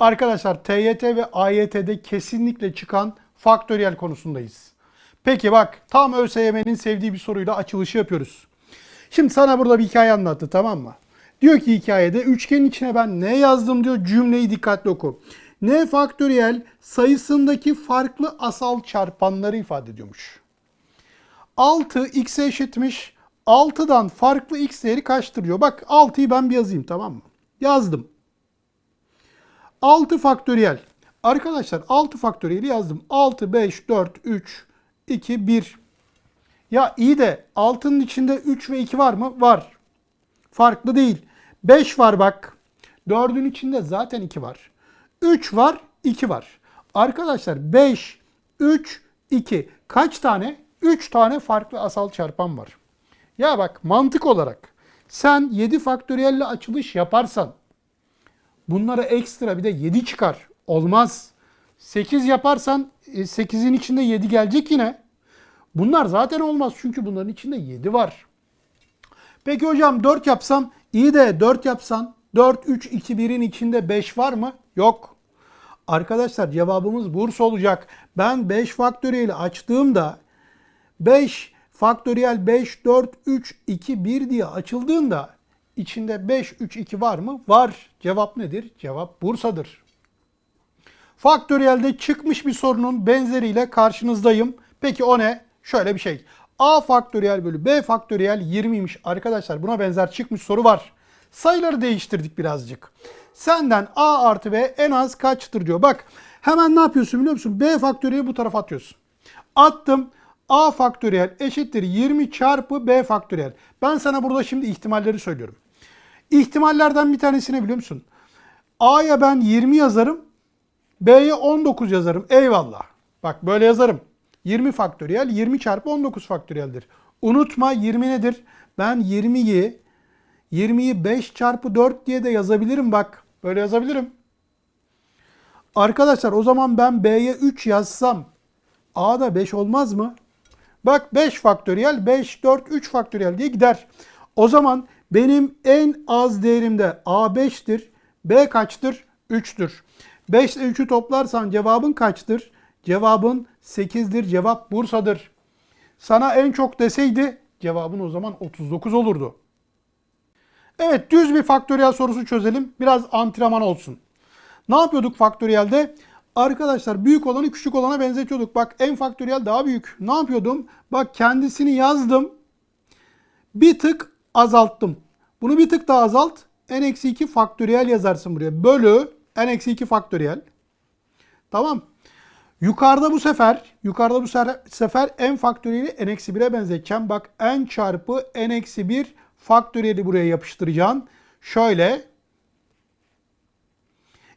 Arkadaşlar TYT ve AYT'de kesinlikle çıkan faktöriyel konusundayız. Peki bak tam ÖSYM'nin sevdiği bir soruyla açılışı yapıyoruz. Şimdi sana burada bir hikaye anlattı tamam mı? Diyor ki hikayede üçgenin içine ben ne yazdım diyor cümleyi dikkatli oku. N faktöriyel sayısındaki farklı asal çarpanları ifade ediyormuş. 6 x'e eşitmiş. 6'dan farklı x değeri kaçtır diyor. Bak 6'yı ben bir yazayım tamam mı? Yazdım. 6 faktöriyel. Arkadaşlar 6 faktöriyeli yazdım. 6, 5, 4, 3, 2, 1. Ya iyi de 6'nın içinde 3 ve 2 var mı? Var. Farklı değil. 5 var bak. 4'ün içinde zaten 2 var. 3 var, 2 var. Arkadaşlar 5, 3, 2. Kaç tane? 3 tane farklı asal çarpan var. Ya bak mantık olarak sen 7 faktöriyelle açılış yaparsan bunlara ekstra bir de 7 çıkar. Olmaz. 8 yaparsan 8'in içinde 7 gelecek yine. Bunlar zaten olmaz çünkü bunların içinde 7 var. Peki hocam 4 yapsam iyi de 4 yapsan 4, 3, 2, 1'in içinde 5 var mı? Yok. Arkadaşlar cevabımız Bursa olacak. Ben 5 faktöriyeli açtığımda 5 faktöriyel 5, 4, 3, 2, 1 diye açıldığında içinde 5, 3, 2 var mı? Var. Cevap nedir? Cevap Bursa'dır. Faktöriyelde çıkmış bir sorunun benzeriyle karşınızdayım. Peki o ne? Şöyle bir şey. A faktöriyel bölü B faktöriyel 20'ymiş. Arkadaşlar buna benzer çıkmış soru var. Sayıları değiştirdik birazcık. Senden A artı B en az kaçtır diyor. Bak hemen ne yapıyorsun biliyor musun? B faktöriyeli bu tarafa atıyorsun. Attım. A faktöriyel eşittir 20 çarpı B faktöriyel. Ben sana burada şimdi ihtimalleri söylüyorum. İhtimallerden bir tanesini biliyor musun? A'ya ben 20 yazarım. B'ye 19 yazarım. Eyvallah. Bak böyle yazarım. 20 faktöriyel 20 çarpı 19 faktöriyeldir. Unutma 20 nedir? Ben 20'yi 20'yi 5 çarpı 4 diye de yazabilirim bak. Böyle yazabilirim. Arkadaşlar o zaman ben B'ye 3 yazsam A'da 5 olmaz mı? Bak 5 faktöriyel 5, 4, 3 faktöriyel diye gider. O zaman benim en az değerimde A 5'tir. B kaçtır? 3'tür. 5 ile 3'ü toplarsan cevabın kaçtır? Cevabın 8'dir. Cevap Bursa'dır. Sana en çok deseydi cevabın o zaman 39 olurdu. Evet düz bir faktöriyel sorusu çözelim. Biraz antrenman olsun. Ne yapıyorduk faktöriyelde? Arkadaşlar büyük olanı küçük olana benzetiyorduk. Bak en faktöriyel daha büyük. Ne yapıyordum? Bak kendisini yazdım. Bir tık azalttım. Bunu bir tık daha azalt. n-2 faktöriyel yazarsın buraya. Bölü n-2 faktöriyel. Tamam. Yukarıda bu sefer, yukarıda bu sefer, n faktöriyeli n-1'e benzeteceğim. Bak n çarpı n-1 faktöriyeli buraya yapıştıracaksın. Şöyle.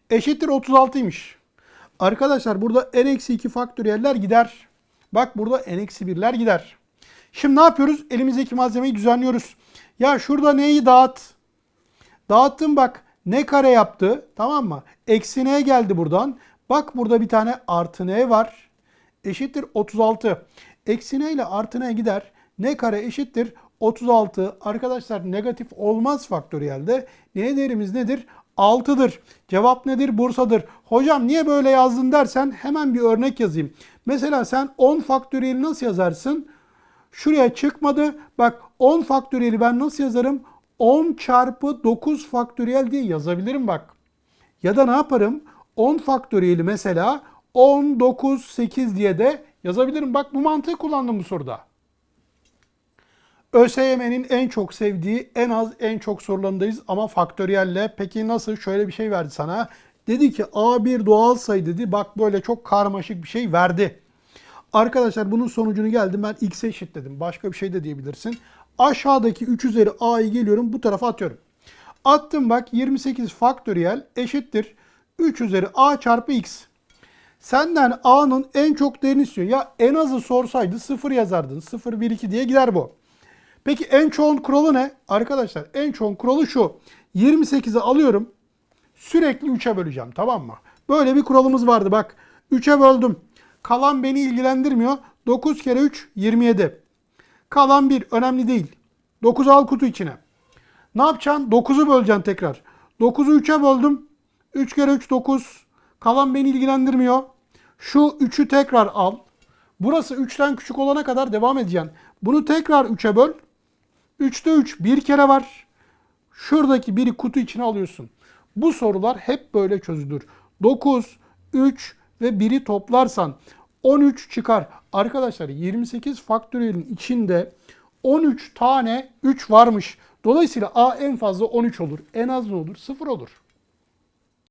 Eşittir 36'ymış. Arkadaşlar burada n-2 faktöriyeller gider. Bak burada n-1'ler gider. Şimdi ne yapıyoruz? Elimizdeki malzemeyi düzenliyoruz. Ya şurada neyi dağıt? Dağıttım bak. Ne kare yaptı? Tamam mı? Eksi n geldi buradan. Bak burada bir tane artı n var. Eşittir 36. Eksi n ile artı n gider. n kare eşittir 36. Arkadaşlar negatif olmaz faktöriyelde. N değerimiz nedir? 6'dır. Cevap nedir? Bursa'dır. Hocam niye böyle yazdın dersen hemen bir örnek yazayım. Mesela sen 10 faktöriyeli nasıl yazarsın? Şuraya çıkmadı. Bak 10 faktöriyeli ben nasıl yazarım? 10 çarpı 9 faktöriyel diye yazabilirim bak. Ya da ne yaparım? 10 faktöriyeli mesela 10, 9, 8 diye de yazabilirim. Bak bu mantığı kullandım bu soruda. ÖSYM'nin en çok sevdiği en az en çok sorularındayız ama faktöriyelle. Peki nasıl? Şöyle bir şey verdi sana. Dedi ki A1 doğal sayı dedi. Bak böyle çok karmaşık bir şey verdi. Arkadaşlar bunun sonucunu geldim ben x eşitledim. Başka bir şey de diyebilirsin. Aşağıdaki 3 üzeri a'yı geliyorum bu tarafa atıyorum. Attım bak 28 faktöriyel eşittir 3 üzeri a çarpı x. Senden a'nın en çok değerini istiyor. Ya en azı sorsaydı 0 yazardın. 0, 1, 2 diye gider bu. Peki en çoğun kuralı ne? Arkadaşlar en çoğun kuralı şu. 28'i alıyorum. Sürekli 3'e böleceğim tamam mı? Böyle bir kuralımız vardı bak. 3'e böldüm. Kalan beni ilgilendirmiyor. 9 kere 3 27. Kalan 1 önemli değil. 9 al kutu içine. Ne yapacaksın? 9'u böleceksin tekrar. 9'u 3'e böldüm. 3 kere 3 9. Kalan beni ilgilendirmiyor. Şu 3'ü tekrar al. Burası 3'ten küçük olana kadar devam edeceksin. Bunu tekrar 3'e böl. 3'te 3 bir kere var. Şuradaki biri kutu içine alıyorsun. Bu sorular hep böyle çözülür. 9, 3 ve 1'i toplarsan 13 çıkar. Arkadaşlar 28 faktöriyelin içinde 13 tane 3 varmış. Dolayısıyla A en fazla 13 olur. En az ne olur? 0 olur.